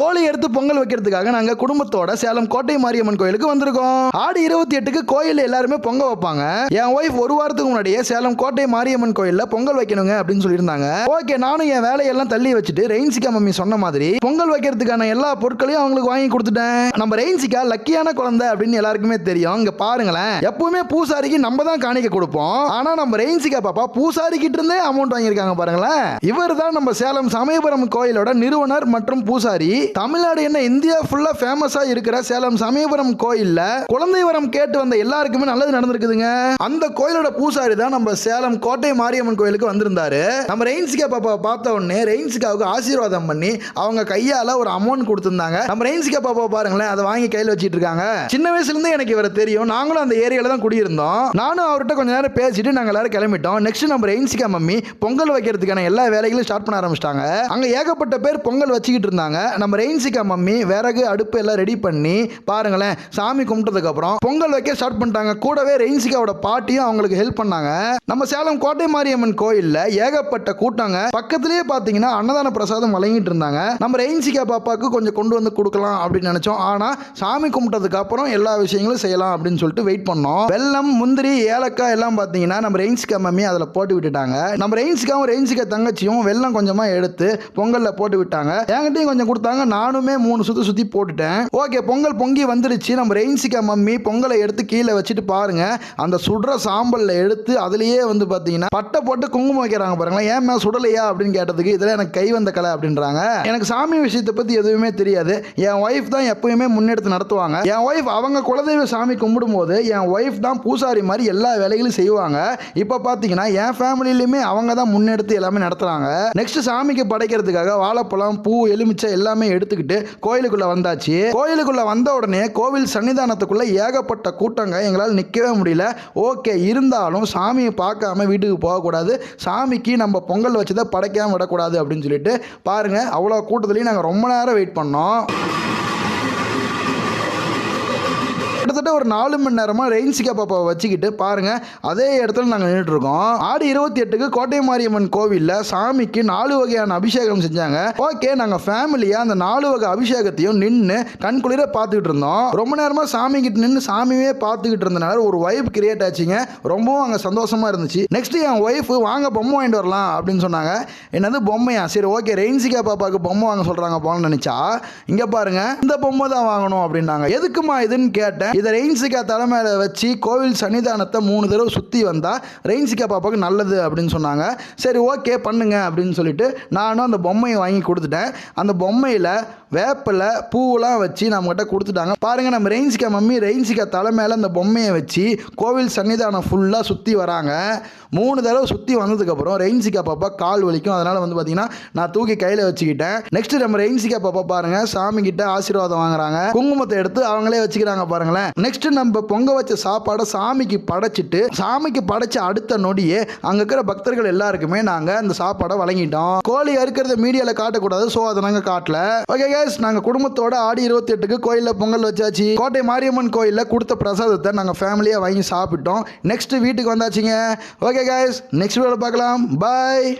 கோழி எடுத்து பொங்கல் வைக்கிறதுக்காக நாங்க குடும்பத்தோட சேலம் கோட்டை மாரியம்மன் கோயிலுக்கு வந்திருக்கோம். ஆடி இருபத்தி எட்டுக்கு கோயில் எல்லாருமே பொங்க வைப்பாங்க. என் ஒய்ஃப் ஒரு வாரத்துக்கு முன்னாடியே சேலம் கோட்டை மாரியம்மன் கோயில்ல பொங்கல் வைக்கணுங்க அப்படின்னு சொல்லியிருந்தாங்க. ஓகே நானும் என் வேலையெல்லாம் தள்ளி வச்சுட்டு ரெயின்சிகா மம்மி சொன்ன மாதிரி பொங்கல் வைக்கிறதுக்கான எல்லா பொருட்களையும் அவங்களுக்கு வாங்கி கொடுத்துட்டேன். நம்ம ரெயின்சிகா லக்கியான குழந்தை அப்படின்னு எல்லாருக்குமே தெரியும். இங்க பாருங்களேன். எப்பவுமே பூசாரிக்கு நம்ம தான் காணிக்க கொடுப்போம். ஆனா நம்ம ரெயின்சிகா பாப்பா பூசாரி கிட்ட இருந்தே அமௌண்ட் வாங்கியிருக்காங்க பாருங்களேன். இவர் தான் நம்ம சேலம் சமயபுரம் கோயிலோட நிறுவனர் மற்றும் பூசாரி. தமிழ்நாடு என்ன இந்தியா ஃபுல்லா ஃபேமஸா இருக்கிற சேலம் சமயபுரம் கோயில்ல குழந்தை வரம் கேட்டு வந்த எல்லாருக்குமே நல்லது நடந்திருக்குதுங்க. அந்த கோயிலோட பூசாரி தான் நம்ம சேலம் கோட்டை மாரியம்மன் கோயிலுக்கு வந்திருந்தாரு. நம்ம ரெயின்சிகா பாப்பாவை பார்த்த உடனே ரெயின்சிகாவுக்கு ஆசீர்வாதம் பண்ணி அவங்க கையால ஒரு அமௌண்ட் கொடுத்திருந்தாங்க. நம்ம ரெயின்சிகா பாப்பாவை பாருங்களேன் அதை வாங்கி கையில் வச்சிட்டு இருக்காங்க சின்ன வயசுல இருந்தே எனக்கு இவரை தெரியும். நாங்களும் அந்த ஏரியால தான் குடியிருந்தோம். நானும் அவர்கிட்ட கொஞ்ச நேரம் பேசிட்டு நாங்க எல்லாரும் கிளம்பிட்டோம். நெக்ஸ்ட் நம்ம ரெயின்சிகா மம்மி பொங்கல் வைக்கிறதுக்கான எல்லா வேலைகளும் ஸ்டார்ட் பண்ண ஆரம்பிச்சிட்டாங்க. அங்க ஏகப்பட்ட பேர் பொங்கல் வச்சுக்கிட்டு இருந்தாங்க. நம்ம ரெயின்சிகா மம்மி விறகு அடுப்பு எல்லாம் ரெடி பண்ணி பாருங்களேன் சாமி கும்பிட்டதுக்கப்புறம் பொங்கல் வைக்க ஸ்டார்ட் பண்ணிட்டாங்க. கூடவே ரெயின்சிகாவோட பாட்டியும் அவங்களுக்கு ஹெல்ப் பண்ணாங்க. நம்ம சேலம் கோட்டை மாரியம்மன் கோயிலில் ஏகப்பட்ட கூட்டங்க. பக்கத்திலே பார்த்தீங்கன்னா அன்னதான பிரசாதம் வழங்கிட்டு இருந்தாங்க. நம்ம ரெயின்சிகா பாப்பாவுக்கு கொஞ்சம் கொண்டு வந்து கொடுக்கலாம் அப்படின்னு நினச்சோம். ஆனால் சாமி கும்பிட்டதுக்கு அப்புறம் எல்லா விஷயங்களும் செய்யலாம் அப்படின்னு சொல்லிட்டு வெயிட் பண்ணோம். வெள்ளம் முந்திரி ஏலக்காய் எல்லாம் பார்த்தீங்கன்னா நம்ம ரெயின்சிகா மம்மி அதில் போட்டு விட்டுட்டாங்க. நம்ம ரெயின்சிகாவும் ரெயின்சிகா தங்கச்சியும் வெல்லம் கொஞ்சமாக எடுத்து பொங்கலில் போட்டு விட்டாங்க. என்கிட்டையும் கொஞ்சம் கொடுத்தாங்க. நானுமே மூணு சுற்றி சுத்தி போட்டுட்டேன். ஓகே பொங்கல் பொங்கி வந்துருச்சு நம்ம ரெயின்ஸிக்கா மம்மி பொங்கலை எடுத்து கீழே வச்சுட்டு பாருங்க. அந்த சுடுற சாம்பல்ல எடுத்து அதுலயே வந்து பாத்தீங்கன்னா பட்டை போட்டு குங்குமம் வைக்கிறாங்க பாருங்களேன். ஏன் மேம் சுடலையா அப்படின்னு கேட்டதுக்கு இதெல்லாம் எனக்கு கை வந்த கலை அப்படின்றாங்க. எனக்கு சாமி விஷயத்தை பத்தி எதுவுமே தெரியாது. என் ஒய்ஃப் தான் எப்பயுமே முன்னெடுத்து நடத்துவாங்க. என் ஒய்ஃப் அவங்க குலதெய்வ சாமி கும்பிடும் போது என் ஒய்ஃப் தான் பூசாரி மாதிரி எல்லா வேலைகளும் செய்வாங்க. இப்போ பார்த்தீங்கன்னா என் ஃபேமிலியிலுமே அவங்க தான் முன்னெடுத்து எல்லாமே நடத்துறாங்க. நெக்ஸ்ட் சாமிக்கு படைக்கிறதுக்காக வாழைப்பழம் பூ எலுமிச்சை எல்லாமே எடுத்துக்கிட்டு கோயிலுக்குள்ள வந்தாச்சு. கோயிலுக்குள்ள வந்த உடனே கோவில் சன்னிதானத்துக்குள்ள ஏகப்பட்ட கூட்டங்க எங்களால் நிற்கவே முடியல. ஓகே இருந்தாலும் சாமியை பார்க்காம வீட்டுக்கு போகக்கூடாது. சாமிக்கு நம்ம பொங்கல் வச்சதை படைக்காம விடக்கூடாது அப்படின்னு சொல்லிட்டு பாருங்க அவ்வளோ கூட்டத்துலேயும் நாங்கள் ரொம்ப நேரம் வெயிட் பண்ணோம். கிட்டத்தட்ட ஒரு நாலு மணி நேரமாக ரெயின்சிகா பாப்பாவை வச்சுக்கிட்டு பாருங்க அதே இடத்துல நாங்கள் நின்றுட்டு இருக்கோம் ஆடி இருபத்தி எட்டுக்கு கோட்டை மாரியம்மன் கோவிலில் சாமிக்கு நாலு வகையான அபிஷேகம் செஞ்சாங்க. ஓகே நாங்கள் ஃபேமிலியாக அந்த நாலு வகை அபிஷேகத்தையும் நின்று கண் குளிர பார்த்துக்கிட்டு இருந்தோம். ரொம்ப நேரமாக சாமி கிட்ட நின்று சாமியே பார்த்துக்கிட்டு இருந்தனால ஒரு வைப் கிரியேட் ஆச்சுங்க. ரொம்பவும் அங்கே சந்தோஷமா இருந்துச்சு. நெக்ஸ்ட் என் ஒய்ஃப் வாங்க பொம்மை வாங்கிட்டு வரலாம் அப்படின்னு சொன்னாங்க. என்னது பொம்மையா? சரி ஓகே ரெயின்சிகா பாப்பாவுக்கு பொம்மை வாங்க சொல்கிறாங்க போகணும்னு நினச்சா இங்கே பாருங்க இந்த பொம்மை தான் வாங்கணும் அப்படின்னாங்க. எதுக்குமா இதுன்னு கேட்டேன். இதை ரெயின்சிகா தலைமையில் வச்சு கோவில் சன்னிதானத்தை மூணு தடவை சுற்றி வந்தால் ரெயின்சிகா பாப்பாவுக்கு நல்லது அப்படின்னு சொன்னாங்க. சரி ஓகே பண்ணுங்க அப்படின்னு சொல்லிட்டு நானும் அந்த பொம்மையை வாங்கி கொடுத்துட்டேன். அந்த பொம்மையில் வேப்பிலை பூவெல்லாம் வச்சு நம்மகிட்ட கொடுத்துட்டாங்க. பாருங்க நம்ம ரெயின்சிகா மம்மி ரெயின்சிகா தலை மேலே அந்த பொம்மையை வச்சு கோவில் சன்னிதானம் ஃபுல்லாக சுற்றி வராங்க. மூணு தடவை சுற்றி வந்ததுக்கப்புறம் ரெயின்சிகா பாப்பா கால் வலிக்கும். அதனால் வந்து பார்த்தீங்கன்னா நான் தூக்கி கையில் வச்சுக்கிட்டேன். நெக்ஸ்ட் நம்ம ரெயின்சிகா பாப்பா பாருங்க சாமி கிட்ட ஆசீர்வாதம் வாங்குறாங்க. குங்குமத்தை எடுத்து அவங்களே வச்சுக்கிறாங்க பாருங்களேன். நெக்ஸ்ட் நம்ம பொங்க வச்ச சாப்பாடை சாமிக்கு படைச்சிட்டு சாமிக்கு படைச்ச அடுத்த நொடியே அங்கே இருக்கிற பக்தர்கள் எல்லாருக்குமே நாங்கள் அந்த சாப்பாடை வழங்கிட்டோம். கோழி அறுக்கிறத மீடியாவில் காட்டக்கூடாது ஸோ அதை நாங்கள் காட்டல. ஓகே கேஸ் நாங்கள் குடும்பத்தோட ஆடி இருபத்தி எட்டுக்கு கோயிலில் பொங்கல் வச்சாச்சு. கோட்டை மாரியம்மன் கோயிலில் கொடுத்த பிரசாதத்தை நாங்கள் ஃபேமிலியாக வாங்கி சாப்பிட்டோம். நெக்ஸ்ட் வீட்டுக்கு வந்தாச்சுங்க. ஓகே கேஸ் நெக்ஸ்ட் வீடியோவில் பார்க்கலாம். பாய்